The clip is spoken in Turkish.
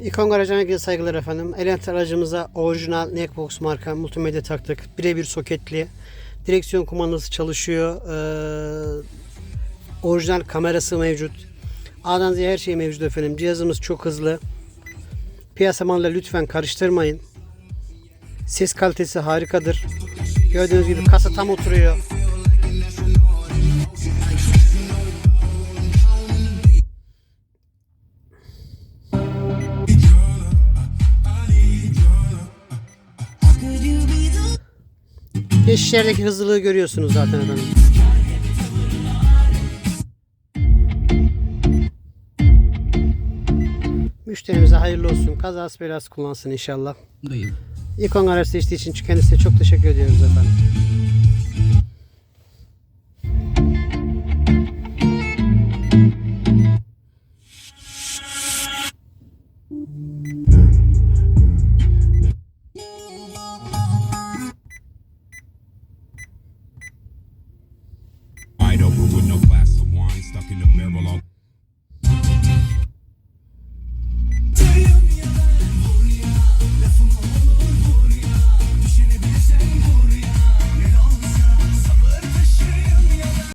İkon Garajı'na herkese saygılar efendim. Elent aracımıza orijinal Neckbox marka multimedya taktık. Birebir soketli. Direksiyon kumandası çalışıyor. Ee, orijinal kamerası mevcut. A'dan Z'ye her şey mevcut efendim. Cihazımız çok hızlı. Piyasa malıyla lütfen karıştırmayın. Ses kalitesi harikadır. Gördüğünüz gibi kasa tam oturuyor. Geçişlerdeki hızlılığı görüyorsunuz zaten efendim. Müşterimize hayırlı olsun. Kazası belası kullansın inşallah. Dayım. İkon araç seçtiği için kendisine çok teşekkür ediyoruz efendim. Wide open stuck in the barrel all